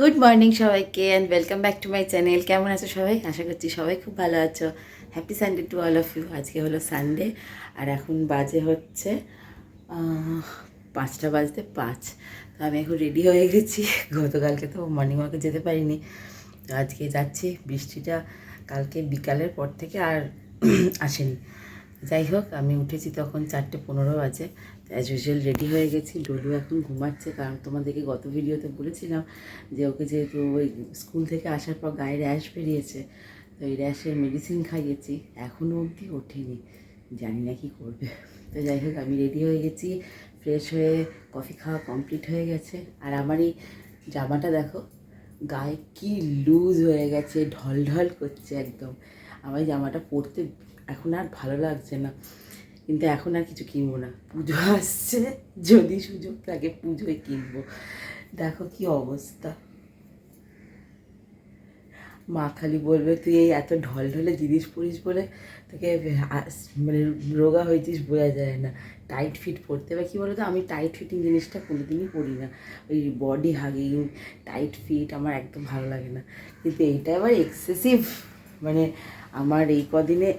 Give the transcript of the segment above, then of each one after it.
Good morning সবাইকে and welcome back to my channel কেমন আছো সবাই? আশা করছি সবাই খুব ভালো আছো। Happy Sunday to all of you আজকে হলো সানডে আর এখন বাজে হচ্ছে পাঁচটা বাজতে পাঁচ। তো আমি এখন রেডি হয়ে গেছি। গতকালকে তো মর্নিং ওয়াকে যেতে পারিনি। তো আজকে যাচ্ছি। বৃষ্টিটা কালকে বিকালের পর থেকে আর আসেনি। যাই হোক, আমি উঠেছি তখন চারটে পনেরো বাজে। অ্যাজ ইউজুয়াল রেডি হয়ে গেছি। ডলু এখন ঘুমাচ্ছে, কারণ তোমাদেরকে গত ভিডিওতে বলেছিলাম যে ওকে যেহেতু ওই স্কুল থেকে আসার পর গায়ে র্যাশ বেরিয়েছে, তো এই র্যাশের মেডিসিন খাইয়েছি। এখনও অবধি ওঠেনি, জানি না কি করবে। তো যাই হোক, আমি রেডি হয়ে গেছি ফ্রেশ হয়ে কফি খাওয়া কমপ্লিট হয়ে গেছে। আর আমার এই জামাটা দেখো, গায়ে কি লুজ হয়ে গেছে ঢল ঢল করছে একদম। আমার জামাটা পরতে এখন আর ভালো লাগছে না। কিন্তু এখন আর কিছু কিনবো না। পুজো আসছে, যদি সুযোগ থাকে পুজোয় কিনবো। দেখো কি অবস্থা। মা খালি বলবে, তুই এই এত ঢল ঢলে জিনিস পরিস বলে তোকে মানে রোগা হয়েছিস বোঝা যায় না। টাইট ফিট পরতে এবার কী বলতো? আমি টাইট ফিটিং জিনিসটা কোনোদিনই পরি না। ওই বডি হাগিং টাইট ফিট আমার একদম ভালো লাগে না। কিন্তু এইটা এবার এক্সেসিভ মানে আমার এই কদিনে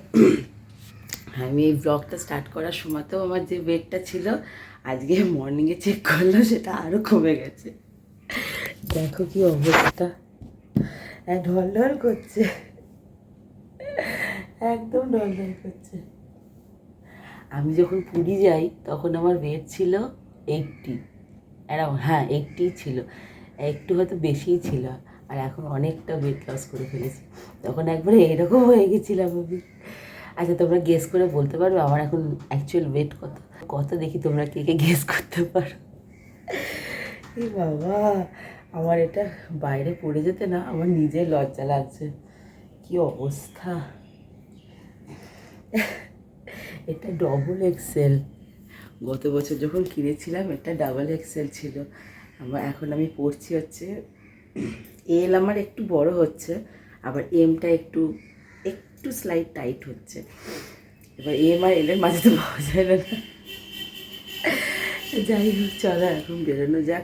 আমি এই ব্লগটা স্টার্ট করার সময়তেও আমার যে ওয়েটটা ছিল, আজকে মর্নিংয়ে চেক করল, সেটা আরও কমে গেছে। দেখো কি অবস্থা। হ্যাঁ ঢল ঢল করছে। একদম ঢল ঢল করছে। আমি যখন পুরী যাই, তখন আমার ওয়েট ছিল এইটটি অ্যারাউন্ড হ্যাঁ এইটটি ছিল। একটু হয়তো বেশিই ছিল। আর এখন অনেকটা ওয়েট লস করে ফেলেছি। তখন একবারে এরকম হয়ে গেছিলাম আমি। আচ্ছা তোমরা গেস করে বলতে পারবে, আমার এখন অ্যাকচুয়াল ওয়েট কত? কত দেখি তোমরা কে কে গেস করতে পারো? এই বাবা, আমার এটা বাইরে পড়ে যেতে না, আমার নিজের লজ্জা লাগছে। কি অবস্থা? এটা ডবল এক্সেল গত বছর যখন কিনেছিলাম, এটা ডাবল এক্সেল ছিল। আমার এখন আমি পড়ছি হচ্ছে, এল আমার একটু বড় হচ্ছে, আবার এমটা একটু একটু স্লাইড টাইট হচ্ছে। এবার এম আর এলের মাঝে তো পাওয়া যায় না। যাই হোক, চলো এখন বেরোনো যাক।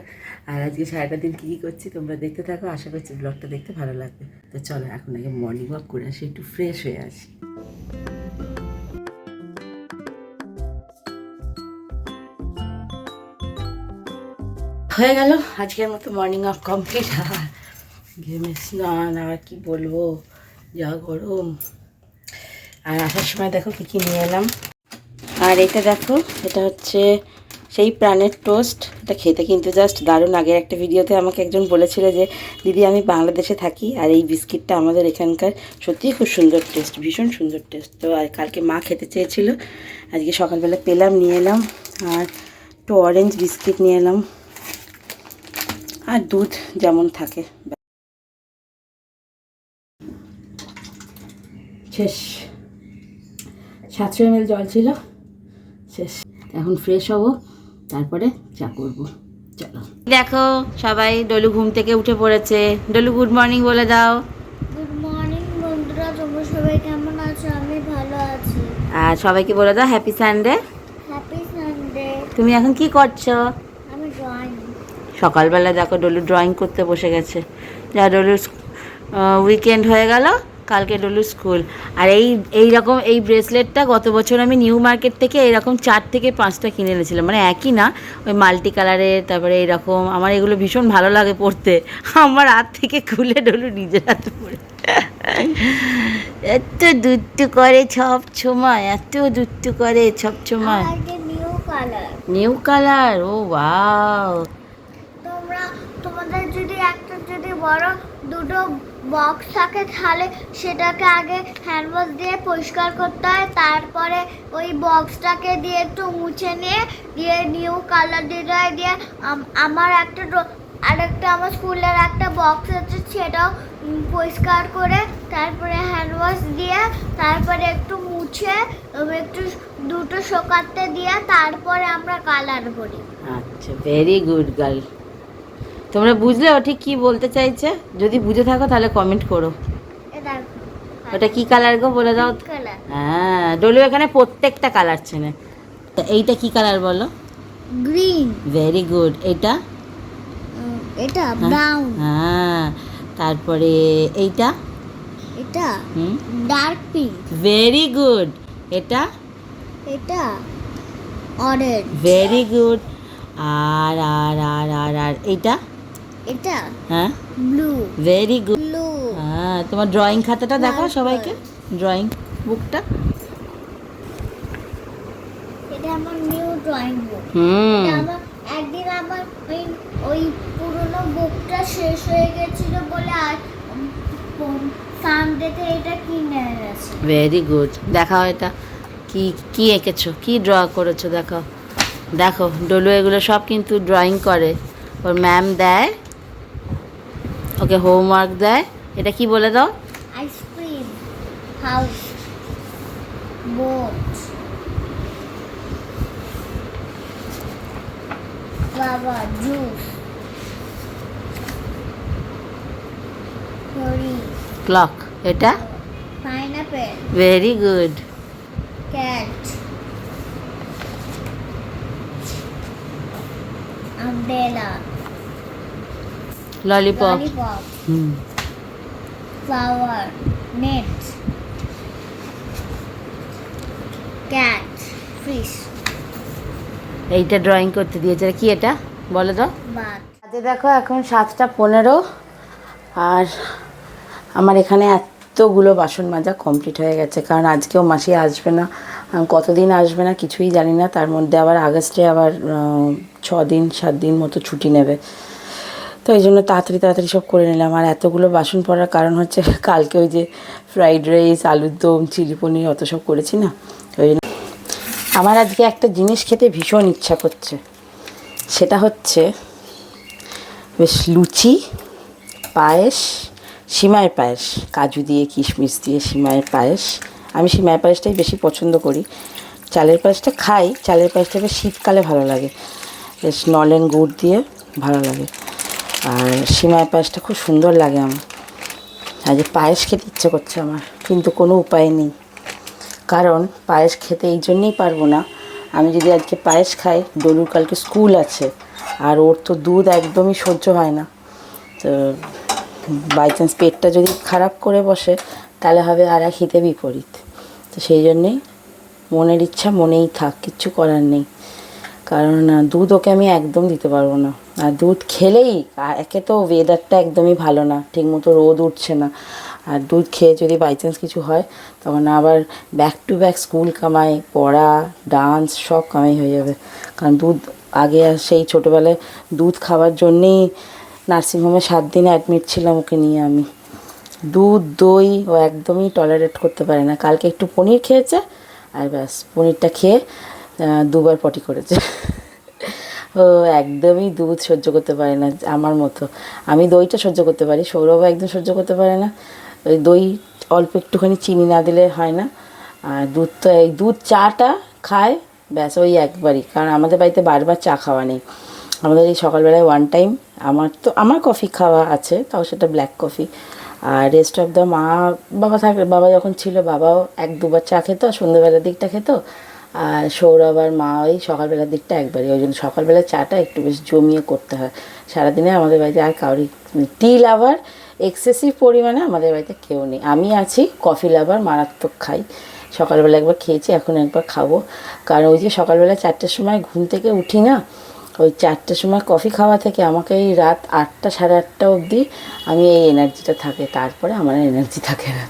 আর আজকে সারাটা দিন কী কী করছি তোমরা দেখতে থাকো। আশা করছি ব্লগটা দেখতে ভালো লাগবে। তো চলো এখন আগে মর্নিং ওয়াক করে আসি, একটু ফ্রেশ হয়ে আসি। হয়ে গেল আজকের মতো মর্নিং ওয়াক কমপ্লিট ঘেমে স্নান, আর কি বলব? যা গরম। আর আসার সময় দেখো কী কী নিয়ে এলাম। আর এটা দেখো, এটা হচ্ছে সেই প্রাণের টোস্ট। এটা খেতে কিন্তু জাস্ট দারুণ। আগের একটা ভিডিওতে আমাকে একজন বলেছিল যে, দিদি, আমি বাংলাদেশে থাকি আর এই বিস্কিটটা আমাদের এখানকার সত্যিই খুব সুন্দর টেস্ট, ভীষণ সুন্দর টেস্ট। তো আর কালকে মা খেতে চেয়েছিল। আজকে সকালবেলা পেলাম, নিয়ে এলাম। আর একটু অরেঞ্জ বিস্কিট নিয়ে এলাম। আর দুধ যেমন থাকে। শেষ। সাতশো এমএল জল ছিল। শেষ। এখন ফ্রেশ হব তারপরে চা করব। চলো। দেখো সবাই ডলু ঘুম থেকে উঠে পড়েছে। ডলু গুড মর্নিং বলে দাও। গুড মর্নিং বন্ধুরা তোমরা সবাই কেমন আছো? আমি ভালো আছি। আর সবাইকে বলে দাও হ্যাপি সানডে হ্যাপি সানডে তুমি এখন কি করছ? আমি ড্রয়িং সকালবেলা দেখো ডলু ড্রয়িং করতে বসে গেছে। যা ডলুর উইকেন্ড হয়ে গেল। কালকে ডলু স্কুল। আর এই এই রকম এই ব্রেসলেটটা গত বছর আমি নিউ মার্কেট থেকে এরকম চার থেকে পাঁচটা কিনে এনেছিলাম। মানে একই না ওই মাল্টি কালারের তারপরে এইরকম আমার এগুলো ভীষণ ভালো লাগে পড়তে। আমার হাত থেকে খুলে ডলু নিজের হাতে পরে এত দুট্টু করে সব সময় এত দুট্টু করে সব সময় নিউ কালার। New colour? ও ওয়াও। তোমরা তোমাদের যদি একটা যদি বড় দুটো বক্স থাকে, তাহলে সেটাকে আগে হ্যান্ড ওয়াশ দিয়ে পরিষ্কার করতে হয়। তারপরে ওই বক্সটাকে দিয়ে একটু মুছে নিয়ে, দিয়ে নিউ কালার দিতে হয় দিয়ে আমার একটা আরেকটা আমার স্কুলের একটা বক্স আছে, সেটাও পরিষ্কার করে তারপরে হ্যান্ড ওয়াশ দিয়ে, তারপরে একটু মুছে একটু দুটো শোকাতে দিয়ে, তারপরে আমরা কালার করি আচ্ছা ভেরি গুড গার্ল তোমরা বুঝলে ও ঠিক কি বলতে চাইছে? যদি বুঝে থাকো তাহলে কমেন্ট করো। ওটা কি কালার গো বলে দাও? হ্যাঁ ডলু এখানে প্রত্যেকটা কালার চেনে। তো এইটা কি কালার বলো? গ্রিন ভেরি গুড এটা? এটা হ্যাঁ। ব্রাউন হ্যাঁ। তারপরে এইটা? এটা ডার্ক পিঙ্ক ভেরি গুড এটা? এটা অরেঞ্জ ভেরি গুড আর আর আর আর আর এইটা? এটা? হ্যাঁ? ব্লু ভেরি গুড ব্লু হ্যাঁ তোমার ড্রয়িং খাতাটা দেখো সবাইকে। ড্রয়িং বুকটা এটা আমার নিউ ড্রয়িং বুক হুম। একদিন আমার ওই ওই পুরনো বুকটা শেষ হয়ে গেছিল বলে আর সানডেতে এটা কিনে এনেছি। ভেরি গুড দেখাও এটা। কি কি এঁকেছো? কি ড্র করেছ? দেখো দেখো ডলু এগুলো সব কিন্তু ড্রয়িং করে। ওর ম্যাম দেয়। ওকে হোমওয়ার্ক দেয়। এটা কি বলে দাও? আইসক্রিম হাউস বোট বাবা জুস ক্লক এটা? Pineapple very good cat umbrella lollipop hmm flower. Net. Cat. Fish. এইটা ড্রয়িং করতে দিয়েছে। কি এটা? বলো তো। আজকে দেখো এখন সাতটা পনেরো আর আমার এখানে এতগুলো বাসন মাজা কমপ্লিট হয়ে গেছে। কারণ আজকেও মাসি আসবে না। কতদিন আসবে না কিছুই জানি না। তার মধ্যে আবার আগস্টে আবার ছ দিন সাত দিন মতো ছুটি নেবে। তো এই জন্য তাড়াতাড়ি তাড়াতাড়ি সব করে নিলাম। আর এতগুলো বাসন পড়ার কারণ হচ্ছে, কালকে ওই যে ফ্রাইড রাইস আলুর দম, চিলি পনির, অত সব করেছি না। ওই আমার আজকে একটা জিনিস খেতে ভীষণ ইচ্ছা করছে। সেটা হচ্ছে বেশ লুচি, পায়েস, সিমাই পায়েস। কাজু দিয়ে, কিশমিশ দিয়ে সিমাইয়ের পায়েস। আমি সিমাই পায়েসটাই বেশি পছন্দ করি। চালের পায়েসটা খাই, চালের পায়েসটা শীতকালে ভালো লাগে। বেশ নলেন গুড় দিয়ে ভালো লাগে। আর সিমাই পায়েসটা খুব সুন্দর লাগে আমার। আজ পায়েস খেতে ইচ্ছে করছে আমার, কিন্তু কোনো উপায় নেই। কারণ পায়েস খেতে এই জন্যেই পারব না। আমি যদি আজকে পায়েস খাই, ডলুর কালকে স্কুল আছে, আর ওর তো দুধ একদমই সহ্য হয় না। তো বাই চান্স পেটটা যদি খারাপ করে বসে, তাহলে হবে আর এক হিতে বিপরীত। তো সেই জন্যেই মনের ইচ্ছা মনেই থাক, কিচ্ছু করার নেই। কারণ দুধ ওকে আমি একদম দিতে পারব না। আর দুধ খেলেই একে তো ওয়েদারটা একদমই ভালো না, ঠিকমতো রোদ উঠছে না। আর দুধ খেয়ে যদি বাই চান্স কিছু হয়, তখন আবার ব্যাক টু ব্যাক স্কুল কামাই, পড়া ডান্স সব কামাই হয়ে যাবে। কারণ দুধ আগে সেই ছোটোবেলায় দুধ খাওয়ার জন্যেই নার্সিংহোমে সাত দিন অ্যাডমিট ছিলাম ওকে নিয়ে আমি। দুধ, দই ও একদমই টলারেট করতে পারে না। কালকে একটু পনির খেয়েছে, আর ব্যাস, পনিরটা খেয়ে দুবার পটি করেছে। একদমই দুধ সহ্য করতে পারে না আমার মতো। আমি দইটা সহ্য করতে পারি সৌরভ একদম সহ্য করতে পারে না। ওই দই অল্প একটুখানি চিনি না দিলে হয় না। আর দুধ তো এই দুধ চাটা খায়, ব্যাস ওই একবারই। কারণ আমাদের বাড়িতে বারবার চা খাওয়া নেই। আমাদের এই সকালবেলায় ওয়ান টাইম আমার তো, আমার কফি খাওয়া আছে, তাও সেটা ব্ল্যাক কফি আর রেস্ট অফ দ্য মা, বাবা থাকলে বাবা যখন ছিল, বাবাও এক দুবার চা খেতো সন্ধ্যেবেলার দিকটা খেতো। আর সৌরভ আর মা ওই সকালবেলার দিকটা একবারই। ওই জন্য সকালবেলা চাটা একটু বেশ জমিয়ে করতে হয়। সারাদিনে আমাদের বাড়িতে আর কাউরি টি লাভার এক্সেসিভ পরিমাণে আমাদের বাড়িতে কেউ নেই। আমি আছি, কফি লাভার, মারাত্মক খাই। সকালবেলা একবার খেয়েছি, এখন একবার খাব। কারণ ওই যে সকালবেলা চারটের সময় ঘুম থেকে উঠি না, ওই চারটের সময় কফি খাওয়া থেকে আমাকে এই রাত আটটা, সাড়ে আটটা অবধি আমি এই এনার্জিটা থাকে। তারপরে আমার এনার্জি থাকে না।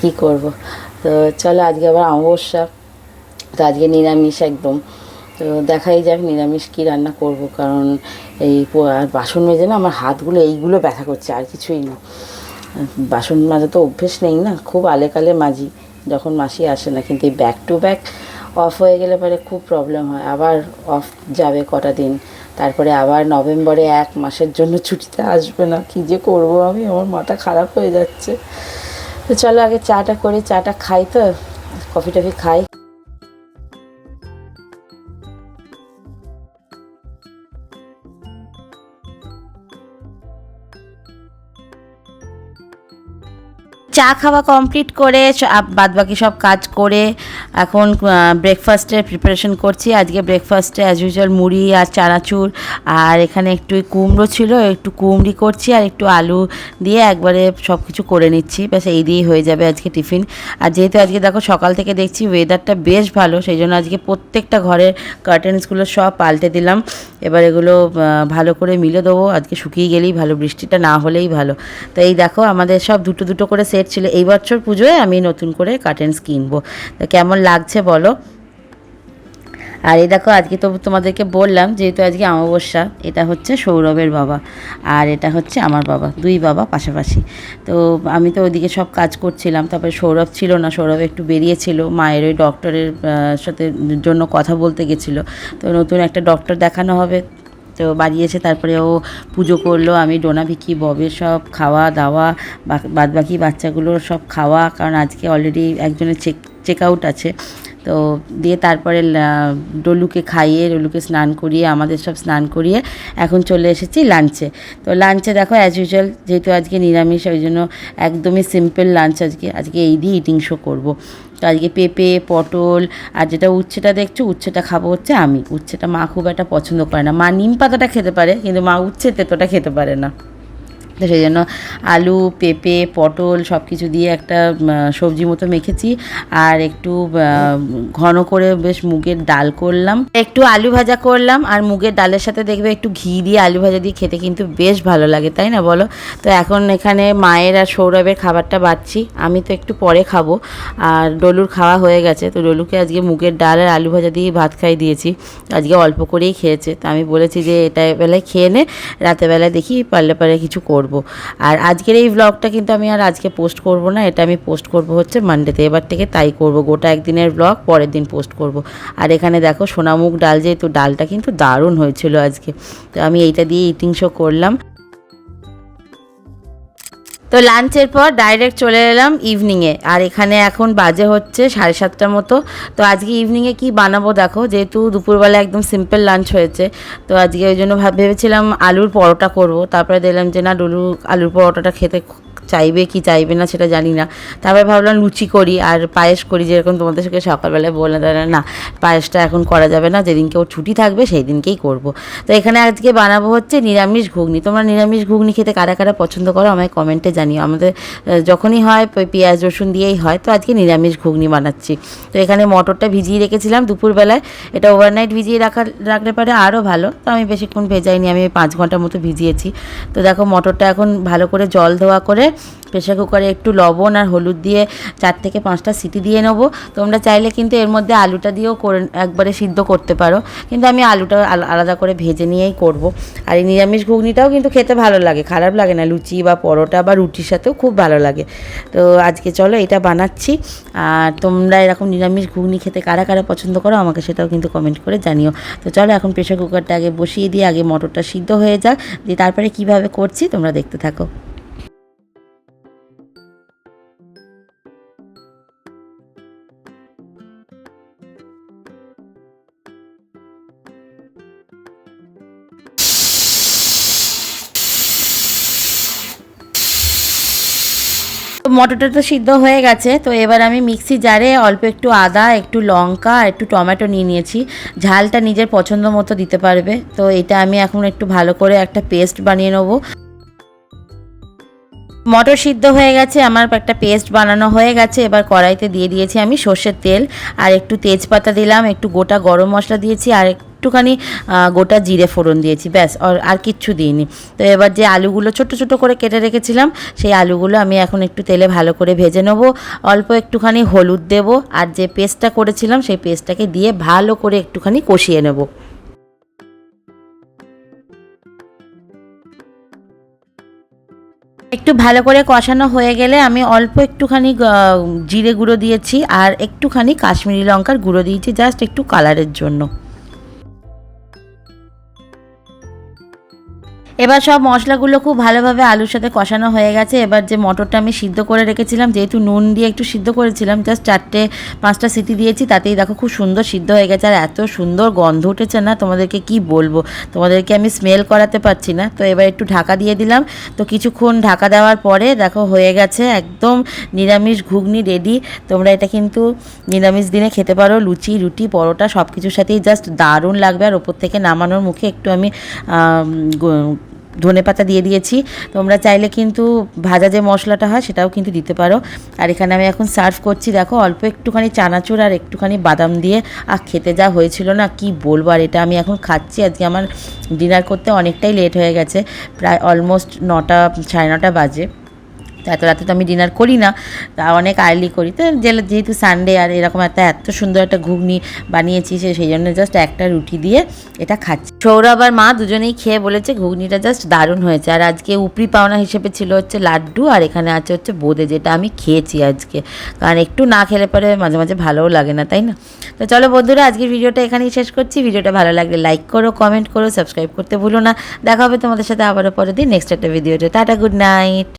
কী করব? তো চলো আজকে আবার অমাবস্যা। তো আজকে নিরামিষ একদম। তো দেখাই যাক নিরামিষ কী রান্না করব, কারণ এই আর বাসন মেজে না আমার হাতগুলো এইগুলো ব্যথা করছে, আর কিছুই না। বাসন মাজা তো অভ্যেস নেই না, খুব আলেকালে মাজি, যখন মাসি আসে না, কিন্তু এই ব্যাক টু ব্যাক অফ হয়ে গেলে পরে খুব প্রবলেম হয়। আবার অফ যাবে কটা দিন, তারপরে আবার নভেম্বরে এক মাসের জন্য ছুটিতে আসবে না, কী যে করব আমি? আমার মাথা খারাপ হয়ে যাচ্ছে। তো চলো আগে চাটা করি, চাটা খাই তো, কফি টফি খাই। চা খাওয়া কমপ্লিট করে বাদ বাকি সব কাজ করে, এখন ব্রেকফাস্টের প্রিপারেশন করছি। আজকে ব্রেকফাস্টে অ্যাজ ইউজুয়াল মুড়ি আর চানাচুর, আর এখানে একটু কুমড়ো ছিল, একটু কুমড়ি করছি আর একটু আলু দিয়ে একবারে সব কিছু করে নিচ্ছি। ব্যাস, এই দিয়েই হয়ে যাবে আজকে টিফিন। আর যেহেতু আজকে দেখো সকাল থেকে দেখছি ওয়েদারটা বেশ ভালো, সেই জন্য আজকে প্রত্যেকটা ঘরের কার্টেন্সগুলো সব পাল্টে দিলাম। এবার এগুলো ভালো করে মিলে দেবো। আজকে শুকিয়ে গেলেই ভালো, বৃষ্টিটা না হলেই ভালো। তো এই দেখো আমাদের সব দুটো দুটো করে সেট ছিল, এই বছর পুজোয় আমি নতুন করে কার্টেন্স কিনবো। তো কেমন লাগছে বলো? আর এই দেখো, আজকে তো তোমাদেরকে বললাম যেহেতু আজকে অমাবস্যা, এটা হচ্ছে সৌরভের বাবা আর এটা হচ্ছে আমার বাবা, দুই বাবা পাশাপাশি। তো আমি তো ওইদিকে সব কাজ করছিলাম, তারপরে সৌরভ ছিল না, সৌরভ একটু বেরিয়েছিল, মায়ের ওই ডক্টরের সাথে জন্য কথা বলতে গেছিল। তো নতুন একটা ডক্টর দেখানো হবে। তো এসে তারপরে ও পুজো করল, আমি, ডোনা, ভিকি ববের সব, খাওয়া, দাওয়া বাদ বাকি বাচ্চাগুলোর সব খাওয়া, কারণ আজকে অলরেডি একজনের চেক চেক আউট আছে। তো দিয়ে তারপরে ডলুকে খাইয়ে, ডলুকে স্নান করিয়ে, আমাদের সব স্নান করিয়ে এখন চলে এসেছি লাঞ্চে তো লাঞ্চে দেখো অ্যাজ ইউজুয়াল যেহেতু আজকে নিরামিষ, ওই জন্য একদমই সিম্পল লাঞ্চ আজকে আজকে এই দিয়ে ইটিং শো করব। আজকে পেঁপে, পটল, আর যেটা উচ্ছেটা দেখছ, উচ্ছেটা খাব হচ্ছে আমি। উচ্ছেটা মা খুব একটা পছন্দ করে না। মা নিম পাতাটা খেতে পারে, কিন্তু মা উচ্ছে তেতোটা খেতে পারে না। তো সেই জন্য আলু, পেঁপে, পটল সব কিছু দিয়ে একটা সবজি মতো মেখেছি। আর একটু ঘন করে বেশ মুগের ডাল করলাম। একটু আলু ভাজা করলাম আর মুগের ডালের সাথে দেখবে একটু ঘি দিয়ে আলু ভাজা দিয়ে খেতে কিন্তু বেশ ভালো লাগে, তাই না বলো? তো এখন এখানে মায়ের আর সৌরভের খাবারটা বাড়ছি। আমি তো একটু পরে খাব। আর ডলুর খাওয়া হয়ে গেছে। তো ডলুকে আজকে মুগের ডাল আর আলু ভাজা দিয়ে ভাত খাই দিয়েছি। আজকে অল্প করেই খেয়েছে। তো আমি বলেছি যে এটা বেলায় খেয়ে নে। রাতের বেলায় দেখি পারলে পারে কিছু করব। আর আজকের এই ব্লগটা কিন্তু আমি আর আজকে পোস্ট করব না, এটা আমি পোস্ট করব হচ্ছে মানডেতে এবার থেকে তাই করব, গোটা একদিনের ব্লগ পরের দিন পোস্ট করব। আর এখানে দেখো সোনামুখ ডাল, যেহেতু ডালটা কিন্তু দারুণ হয়েছিল আজকে। তো আমি এইটা দিয়ে ইটিং শো করলাম। তো লাঞ্চের পর ডাইরেক্ট চলে এলাম ইভিনিংয়ে। আর এখানে এখন বাজে হচ্ছে সাড়ে সাতটার মতো। তো আজকে ইভিনিংয়ে কি বানাবো দেখো, যেহেতু দুপুরবেলা একদম সিম্পল লাঞ্চ হয়েছে। তো আজকে ওই জন্য ভাব- ভেবেছিলাম আলুর পরোটা করব। তারপরে দেখলাম যে না, ডুলু আলুর পরোটাটা খেতে চাইবে কি চাইবে না সেটা জানি না। তারপরে ভাবলাম লুচি করি আর পায়েস করি, যেরকম তোমাদের সঙ্গে সকালবেলায় বললাম তাহলে না, পায়েসটা এখন করা যাবে না, যেদিনকে ওর ছুটি থাকবে সেই দিনকেই করব। তো এখানে আজকে বানাবো হচ্ছে নিরামিষ ঘুগনি। তোমরা নিরামিষ ঘুগনি খেতে কারা কারা পছন্দ করো আমায় কমেন্টে জানিও। আমাদের যখনই হয় পেঁয়াজ, রসুন দিয়েই হয়, তো আজকে নিরামিষ ঘুগনি বানাচ্ছি। তো এখানে মটরটা ভিজিয়ে রেখেছিলাম দুপুরবেলায়। এটা ওভারনাইট ভিজিয়ে রাখা, রাখলে পারে আরও ভালো। তো আমি বেশিক্ষণ ভেজাইনি, আমি পাঁচ ঘণ্টার মতো ভিজিয়েছি। তো দেখো, মটরটা এখন ভালো করে জল ধোয়া করে প্রেশার কুকারে একটু লবণ আর হলুদ দিয়ে চার থেকে পাঁচটা সিটি দিয়ে নেব। তোমরা চাইলে কিন্তু এর মধ্যে আলুটা দিয়েও করে একবারে সিদ্ধ করতে পারো। কিন্তু আমি আলুটা আলাদা করে ভেজে নিয়েই করব। আর এই নিরামিষ ঘুগনিটাও কিন্তু খেতে ভালো লাগে, খারাপ লাগে না। লুচি বা পরোটা বা রুটির সাথেও খুব ভালো লাগে। তো আজকে চলো এটা বানাচ্ছি। আর তোমরা এরকম নিরামিষ ঘুগনি খেতে কারা কারা পছন্দ করো আমাকে সেটাও কিন্তু কমেন্ট করে জানিও। তো চলো এখন প্রেশার কুকারটা আগে বসিয়ে দিয়ে আগে মটরটা সিদ্ধ হয়ে যাক। দিয়ে তারপরে কীভাবে করছি তোমরা দেখতে থাকো। মটরটা তো সিদ্ধ হয়ে গেছে, তো এবার আমি মিক্সি জারে অল্প একটু আদা, একটু লঙ্কা একটু টমেটো নিয়ে নিয়েছি। ঝালটা নিজের পছন্দ মতো দিতে পারবে। তো এটা আমি এখন একটু ভালো করে একটা পেস্ট বানিয়ে নেব। মটর সিদ্ধ হয়ে গেছে, আমার একটা পেস্ট বানানো হয়ে গেছে। এবার কড়াইতে দিয়ে দিয়েছি আমি সর্ষের তেল। আর একটু তেজপাতা দিলাম, একটু গোটা গরম মশলা দিয়েছি, আর একটুখানি গোটা জিরে ফোড়ন দিয়েছি, ব্যাস, আর কিচ্ছু দিইনি। তো এবার যে আলুগুলো ছোট ছোট করে কেটে রেখেছিলাম, সেই আলুগুলো আমি এখন একটু তেলে ভালো করে ভেজে নেব। অল্প একটুখানি হলুদ দেব, আর যে পেস্টটা করেছিলাম, সেই পেস্টটাকে দিয়ে ভালো করে একটুখানি কষিয়ে নেব। একটু ভালো করে কষানো হয়ে গেলে আমি অল্প একটুখানি জিরে গুঁড়ো দিয়েছি, আর একটুখানি কাশ্মীরি লঙ্কার গুঁড়ো দিয়েছি, জাস্ট একটু কালারের জন্য। এবার সব মশলাগুলো খুব ভালোভাবে আলুর সাথে কষানো হয়ে গেছে। এবার যে মটরটা আমি সিদ্ধ করে রেখেছিলাম, যেহেতু নুন দিয়ে একটু সিদ্ধ করেছিলাম জাস্ট চারটে, পাঁচটা সিটি দিয়েছি, তাতেই দেখো খুব সুন্দর সিদ্ধ হয়ে গেছে। আর এত সুন্দর গন্ধ উঠেছে না, তোমাদেরকে কি বলব? তোমাদেরকে আমি স্মেল করাতে পারছি না। তো এবার একটু ঢাকা দিয়ে দিলাম। তো কিছুক্ষণ ঢাকা দেওয়ার পরে দেখো হয়ে গেছে একদম নিরামিষ ঘুগনি রেডি তোমরা এটা কিন্তু নিরামিষ দিনে খেতে পারো, লুচি, রুটি, পরোটা সব কিছুর সাথেই জাস্ট দারুণ লাগবে। আর ওপর থেকে নামানোর মুখে একটু আমি ধনে পাতা দিয়ে দিয়েছি। তোমরা চাইলে কিন্তু ভাজা যে মশলাটা হয় সেটাও কিন্তু দিতে পারো। আর এখানে আমি এখন সার্ভ করছি, দেখো অল্প একটুখানি চানাচুর আর একটুখানি বাদাম দিয়ে। আর খেতে যা হয়েছিল না, কি বলব? আর এটা আমি এখন খাচ্ছি। আজকে আমার ডিনার করতে অনেকটাই লেট হয়ে গেছে, প্রায় অলমোস্ট নটা, সাড়ে নটা বাজে। তো এত রাতে তো আমি ডিনার করি না, তা অনেক আর্লি করি। তো যেহেতু সানডে আর এরকম একটা এত সুন্দর একটা ঘুগনি বানিয়েছি সে, সেই জন্য জাস্ট একটা রুটি দিয়ে এটা খাচ্ছি। সৌরভ আর মা দুজনেই খেয়ে বলেছে ঘুগনিটা জাস্ট দারুণ হয়েছে। আর আজকে উপরি পাওনা হিসেবে ছিল হচ্ছে লাড্ডু আর এখানে আছে হচ্ছে বোঁদে, যেটা আমি খেয়েছি আজকে। কারণ একটু না খেলে পরে মাঝে মাঝে ভালোও লাগে না, তাই না? তো চলো বন্ধুরা, আজকের ভিডিওটা এখানেই শেষ করছি। ভিডিওটা ভালো লাগলে লাইক করো কমেন্ট করো সাবস্ক্রাইব করতে ভুলো না। দেখা হবে তোমাদের সাথে আবারও পরের দিন নেক্সট একটা ভিডিওতে টাটা গুড নাইট